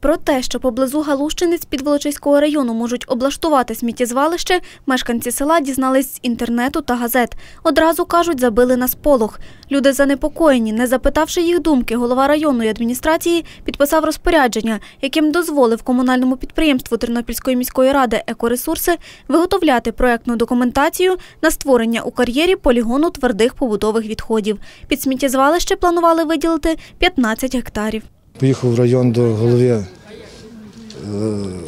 Про те, що поблизу Галущини з Підволочиського району можуть облаштувати сміттєзвалище, мешканці села дізнались з інтернету та газет. Одразу кажуть, забили на сполох. Люди занепокоєні. Не запитавши їх думки, голова районної адміністрації підписав розпорядження, яким дозволив комунальному підприємству Тернопільської міської ради «Екоресурси» виготовляти проектну документацію на створення у кар'єрі полігону твердих побутових відходів. Під сміттєзвалище планували виділити 15 гектарів. Поїхав в район до голови е,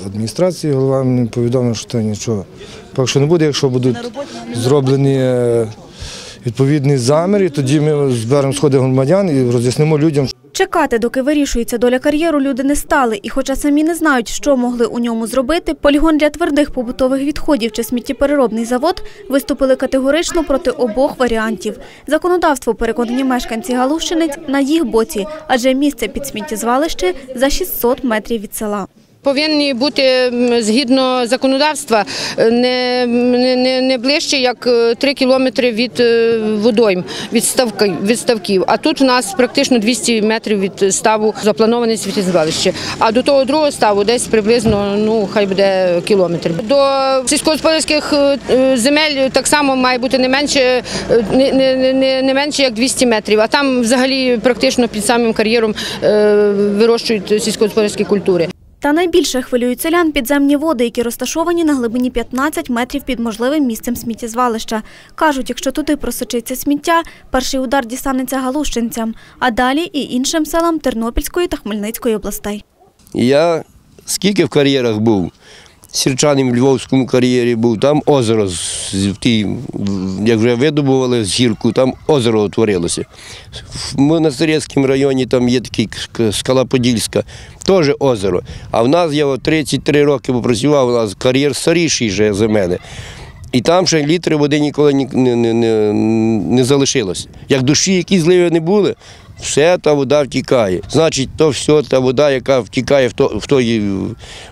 адміністрації, голова мені повідомив, що це нічого. Поки що не буде, якщо будуть зроблені е, відповідні заміри, тоді ми зберемо сходи громадян і роз'яснимо людям, Чекати, доки вирішується доля кар'єру, люди не стали. І хоча самі не знають, що могли у ньому зробити, полігон для твердих побутових відходів чи сміттєпереробний завод виступили категорично проти обох варіантів. Законодавство, переконані мешканці Галущини, на їх боці, адже місце під сміттєзвалище за 600 метрів від села. Повинні бути згідно законодавства е, не, не, не- ближче як 3 кілометри від е, водойм, від, ставки, від ставків. А тут у нас практично 200 метрів від ставу заплановане світозвалище. А до того другого ставу десь приблизно ну хай буде кілометр. До сільськогосподарських е, е, земель так само має бути не менше, е, не, не, не, не менше як 200 метрів. А там взагалі практично під самим кар'єром е, вирощують сільськогосподарські культури. Та найбільше хвилюють селян підземні води, які розташовані на глибині 15 метрів під можливим місцем сміттєзвалища. Кажуть, якщо туди просочиться сміття, перший удар дістанеться галущинцям, а далі і іншим селам Тернопільської та Хмельницької областей. Я скільки в кар'єрах був, сірчанин в Львовському кар'єрі був, там озеро, в тій, як вже видобували з гірку, там озеро утворилося. В Монастирському районі там є такий скала Подільська, теж озеро. А в нас я 33 роки попрацював, у нас кар'єр старіший вже за мене. І там ще літри води ніколи не, не, не, не залишилось. Як душі, які зливи не були, все та вода втікає. Значить, то все та вода, яка втікає в то в той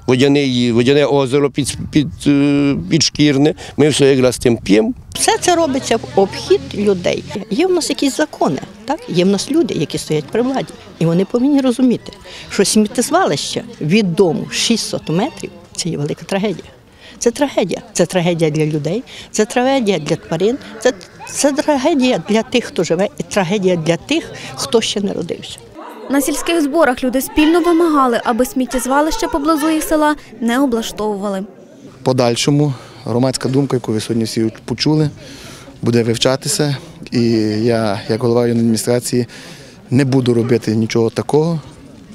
водяне, водяне озеро під, під, е, підшкірне, ми все якраз тим п'ємо. Все це робиться в обхід людей. Є в нас якісь закони, так? Є в нас люди, які стоять при владі. І вони повинні розуміти, що сміттєзвалище від дому 600 метрів це є велика трагедія. Це трагедія. Це трагедія для людей, це трагедія для тварин, це, це трагедія для тих, хто живе, і трагедія для тих, хто ще не родився. На сільських зборах люди спільно вимагали, аби сміттєзвалище поблизу їх села не облаштовували. подальшому громадська думка, яку ви сьогодні всі почули, буде вивчатися. І я, як голова районної адміністрації, не буду робити нічого такого,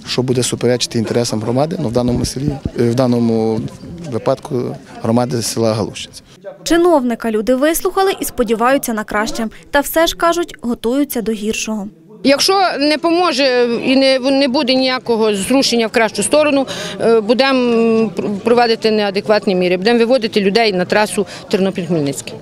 що буде суперечити інтересам громади, ну, в даному селі, е, в даному випадку громади села Галущиць. Чиновника люди вислухали і сподіваються на краще. Та все ж кажуть, готуються до гіршого. Якщо не поможе і не, буде ніякого зрушення в кращу сторону, е, будемо проводити неадекватні міри, будемо виводити людей на трасу Тернопіль-Хмельницький.